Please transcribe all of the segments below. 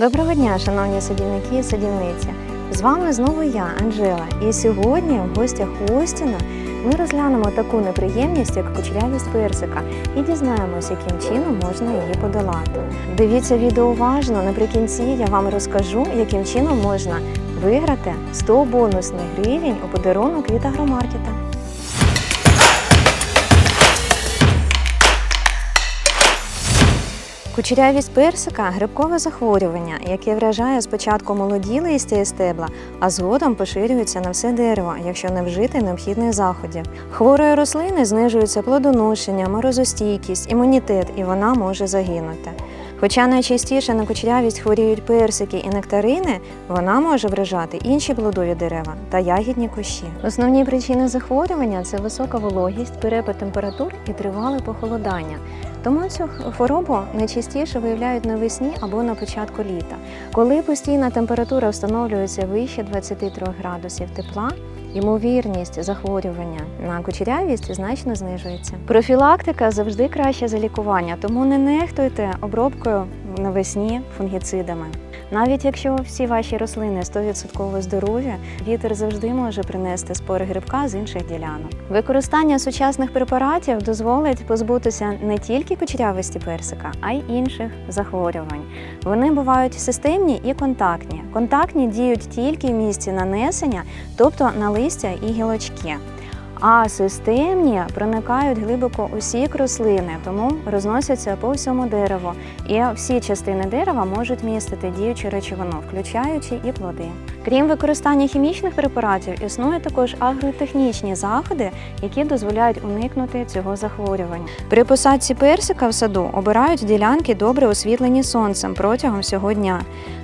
Доброго дня, шановні садівники і садівниці! З вами знову я, Анжела. І сьогодні в гостях Остіна ми розглянемо таку неприємність, як кучерявість персика, і дізнаємось, яким чином можна її подолати. Дивіться відео уважно. Наприкінці я вам розкажу, яким чином можна виграти 100 бонусних гривень у подарунок від агромаркета. Кучерявість персика грибкове захворювання, яке вражає спочатку молоді листя і стебла, а згодом поширюється на все дерево, якщо не вжити необхідних заходів. Хворої рослини знижується плодоношення, морозостійкість, імунітет, і вона може загинути. Хоча найчастіше на кучерявість хворіють персики і нектарини, вона може вражати інші плодові дерева та ягідні кущі. Основні причини захворювання це висока вологість, перепад температур і тривале похолодання. Тому цю хворобу найчастіше виявляють навесні або на початку літа. Коли постійна температура встановлюється вище 23 градусів тепла, ймовірність захворювання на кучерявість значно знижується. Профілактика завжди краще за лікування, тому не нехтуйте обробкою навесні фунгіцидами. Навіть якщо всі ваші рослини 100% здорові, вітер завжди може принести спори грибка з інших ділянок. Використання сучасних препаратів дозволить позбутися не тільки кучерявості персика, а й інших захворювань. Вони бувають системні і контактні. Контактні діють тільки в місці нанесення, тобто на листя і гілочки. А системні проникають глибоко у сік рослини, тому розносяться по всьому дереву. І всі частини дерева можуть містити діючу речовину, включаючи і плоди. Крім використання хімічних препаратів, існують також агротехнічні заходи, які дозволяють уникнути цього захворювання. При посадці персика в саду обирають ділянки добре освітлені сонцем протягом всього дня.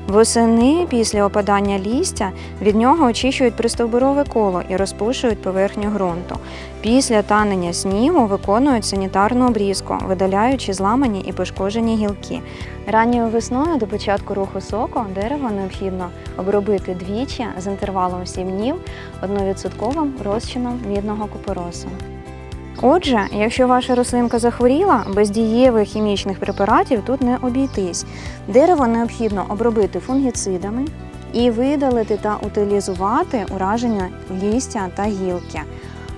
Восени після опадання лістя від нього очищують пристовбурове коло і розпушують поверхню ґрунту. Після танення снігу виконують санітарну обрізку, видаляючи зламані і пошкоджені гілки. Ранньою весною до початку руху соку дерево необхідно обробити двічі з інтервалом 7 днів 1% розчином мідного купоросу. Отже, якщо ваша рослинка захворіла, без дієвих хімічних препаратів тут не обійтись. Дерево необхідно обробити фунгіцидами і видалити та утилізувати ураження лістя та гілки.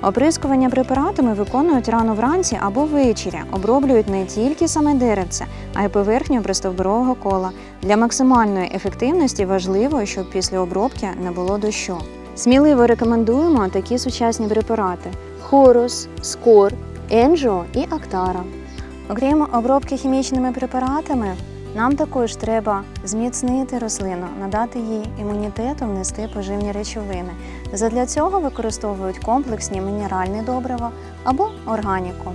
Оприскування препаратами виконують рано вранці або ввечері, оброблюють не тільки саме деревце, а й поверхню пристовбурового кола. Для максимальної ефективності важливо, щоб після обробки не було дощу. Сміливо рекомендуємо такі сучасні препарати: Хорус, Скор, Енджо і Актара. Окрім обробки хімічними препаратами, нам також треба зміцнити рослину, надати їй імунітету, внести поживні речовини. Задля цього використовують комплексні мінеральні добрива або органіку.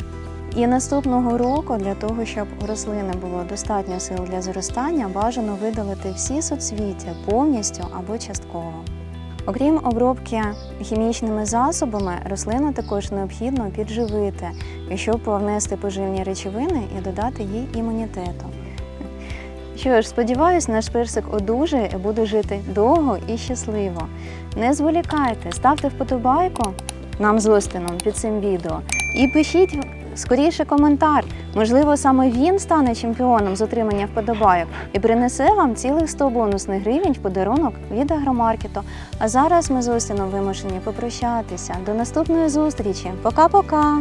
І наступного року для того, щоб у рослини було достатньо сил для зростання, бажано видалити всі соцвіття повністю або частково. Окрім обробки хімічними засобами, рослину також необхідно підживити, щоб внести поживні речовини і додати їй імунітету. Що ж, сподіваюсь, наш персик одужає і буде жити довго і щасливо. Не зволікайте, ставте вподобайку нам з Остином під цим відео і пишіть скоріше коментар. Можливо, саме він стане чемпіоном з отримання вподобайок і принесе вам цілих 100 бонусних гривень в подарунок від агромаркету. А зараз ми з Остіном вимушені попрощатися. До наступної зустрічі. Пока-пока!